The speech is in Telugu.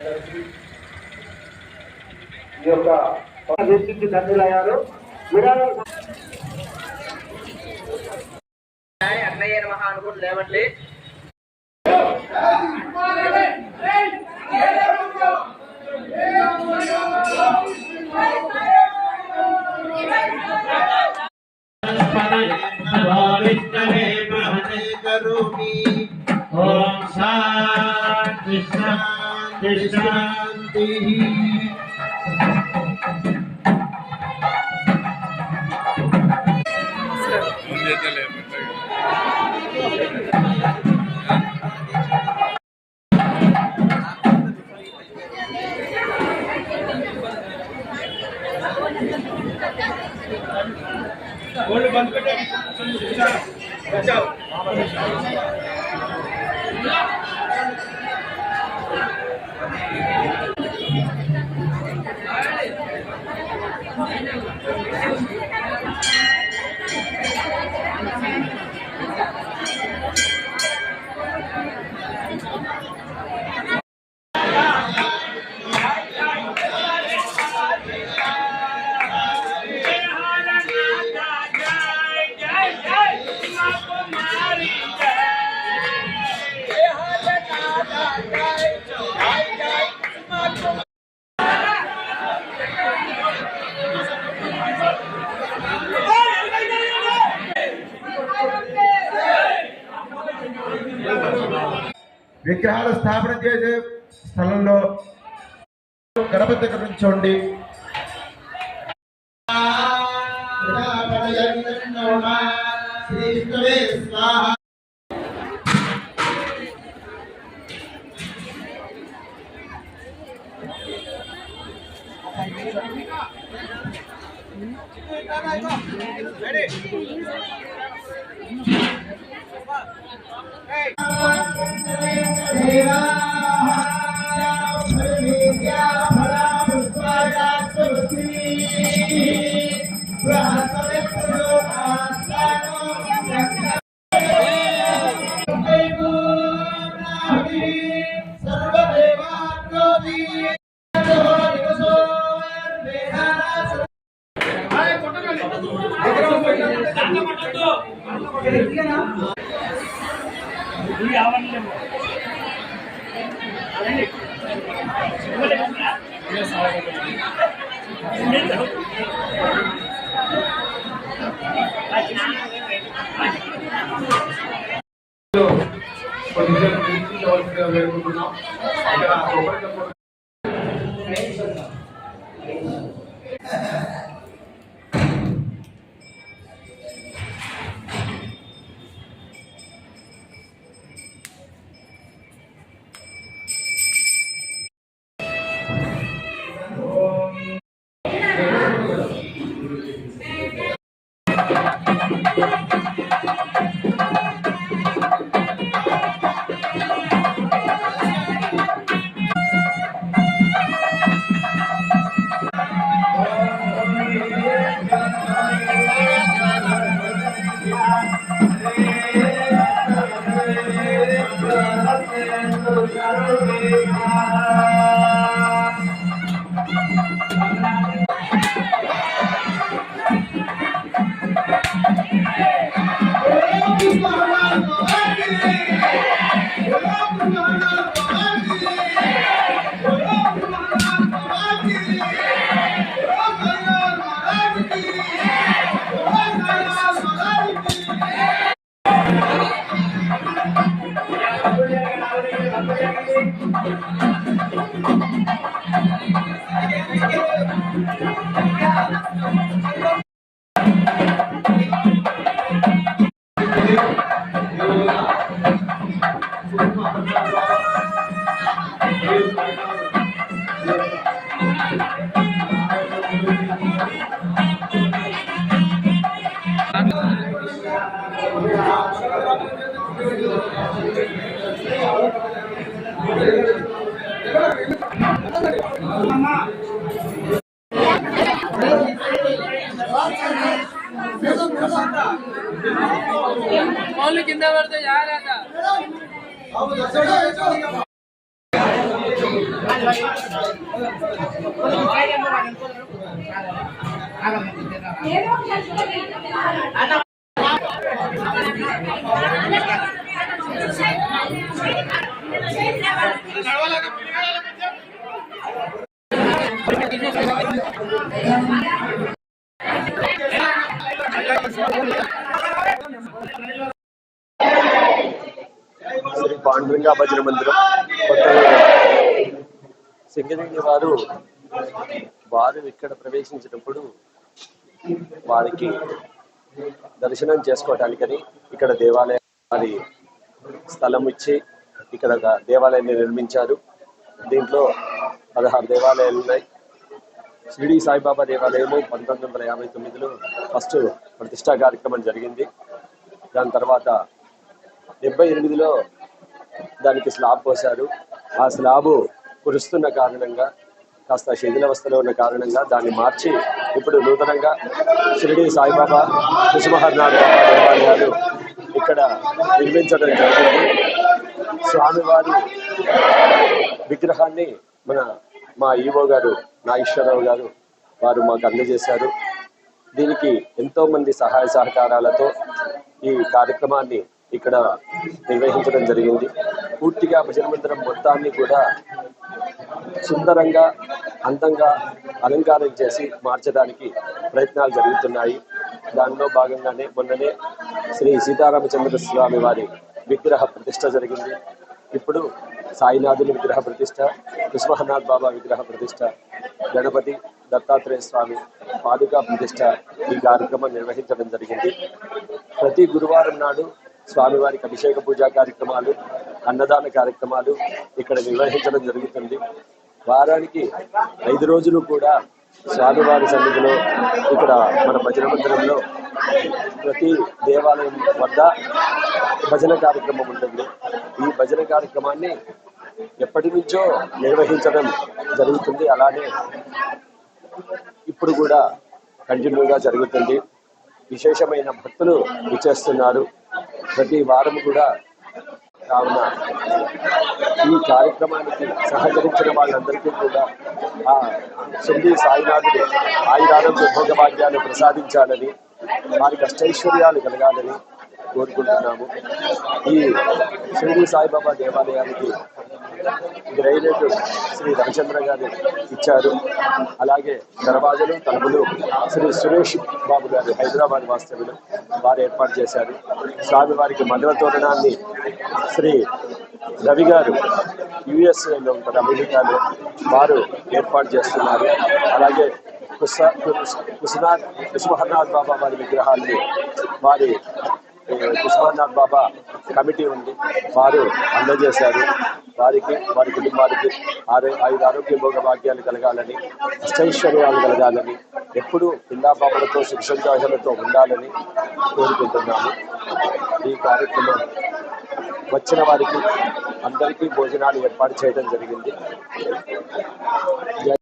ఈ యొక్క దృష్టికి దండులయ్యారు విరాళం. అన్నయ్య మహా అనుకుంటు లేవండి. शांति गोल्ड बंद बेटा बचाओ। बचाओ। I'm విగ్రహాలు స్థాపన చేసే స్థలంలో గణపతి దగ్గర నుంచోండి. శ్రీష్ణవే Hey! కొన్ని విషయాలు గుర్తించవలసిందిగా వేడుకుంటున్నాం ఇక్కడ i Thank you. వాళ్ళు కింద పడితే జాగ్రత్త. శ్రీ పాండురంగ భజన మందిరం కొత్తగా సింగరేణి వారు వారు ఇక్కడ ప్రవేశించినప్పుడు వారికి దర్శనం చేసుకోవటానికని ఇక్కడ దేవాలయం వారి స్థలం ఇచ్చి ఇక్కడ ఒక దేవాలయాన్ని నిర్మించారు. దీంట్లో పదహారు దేవాలయాలు ఉన్నాయి. షిరిడి సాయిబాబా దేవాలయము పంతొమ్మిది వందల యాభై తొమ్మిదిలో ఫస్ట్ ప్రతిష్టా కార్యక్రమం జరిగింది. దాని తర్వాత డెబ్బై ఎనిమిదిలో దానికి స్లాబ్ పోశారు. ఆ స్లాబు కురుస్తున్న కారణంగా కాస్త శిథిలావస్థలో ఉన్న కారణంగా దాన్ని మార్చి ఇప్పుడు నూతనంగా షిరిడి సాయిబాబా కుసుమహర్నాథ్ దేవాలయాలు ఇక్కడ నిర్మించడం జరిగింది. స్వామివారి విగ్రహాన్ని మన మా ఈవో గారు నాగేశ్వరరావు గారు వారు మాకు అందజేశారు. దీనికి ఎంతో మంది సహాయ సహకారాలతో ఈ కార్యక్రమాన్ని ఇక్కడ నిర్వహించడం జరిగింది. పూర్తిగా భజనమందిరం మొత్తాన్ని కూడా సుందరంగా అందంగా అలంకారం చేసి మార్చడానికి ప్రయత్నాలు జరుగుతున్నాయి. దానిలో భాగంగానే మొన్ననే శ్రీ సీతారామచంద్ర స్వామి వారి విగ్రహ ప్రతిష్ట జరిగింది. ఇప్పుడు సాయినాథుని విగ్రహ ప్రతిష్ట కృష్ణనాథ్ బాబా విగ్రహ ప్రతిష్ట గణపతి దత్తాత్రేయ స్వామి పాదుకా ప్రతిష్ట ఈ కార్యక్రమం నిర్వహించడం జరిగింది. ప్రతి గురువారం నాడు స్వామివారికి అభిషేక పూజా కార్యక్రమాలు అన్నదాన కార్యక్రమాలు ఇక్కడ నిర్వహించడం జరుగుతుంది. వారానికి ఐదు రోజులు కూడా స్వామివారి సన్నిధిలో ఇక్కడ మన భజన మందిరంలో ప్రతి దేవాలయం వద్ద భజన కార్యక్రమం ఉంటుంది. ఈ భజన కార్యక్రమాన్ని ఎప్పటి నుంచో నిర్వహించడం జరుగుతుంది. అలానే ఇప్పుడు కూడా కంటిన్యూగా జరుగుతుంది. విశేషమైన భక్తులు విచేస్తున్నారు ప్రతి వారం కూడా కావున ఈ కార్యక్రమానికి సహకరించిన వాళ్ళందరికీ కూడా ఆ షిండి సాయినాథుడు ఆయురారోగ్య భోగభాగ్యాలు ప్రసాదించాలని వారికి అష్టైశ్వర్యాలు కలగాలని కోరుకుంటున్నాము. ఈ షిరిడి సాయిబాబా దేవాలయానికి గ్రైనేట్ శ్రీ రవిచంద్ర గారు ఇచ్చారు. అలాగే దర్వాజలు తలుపులు శ్రీ సురేష్ బాబు గారు హైదరాబాద్ వాస్తవ్యులు వారు ఏర్పాటు చేశారు. స్వామివారికి మండల తోరణాన్ని శ్రీ రవి గారు యుఎస్ఏలో ఉంటారు అమెరికాలో వారు ఏర్పాటు చేస్తున్నారు. అలాగే కుస కుసునాథ్ కుసుమహర్నాథ్ బాబా వారి విగ్రహాన్ని వారి కుసుమహర్నాథ్ బాబా కమిటీ ఉంది. వారు అందజేశారు. వారికి వారి కుటుంబానికి ఆరో ఐదు ఆరోగ్య భోగ భాగ్యాలు కలగాలని అష్టైశ్వర్యాలు కలగాలని ఎప్పుడూ పిల్లాపాపలతో శిక్షణతో ఉండాలని కోరుకుంటున్నాము. ఈ కార్యక్రమం వచ్చిన వారికి అందరికీ భోజనాలు ఏర్పాటు చేయడం జరిగింది.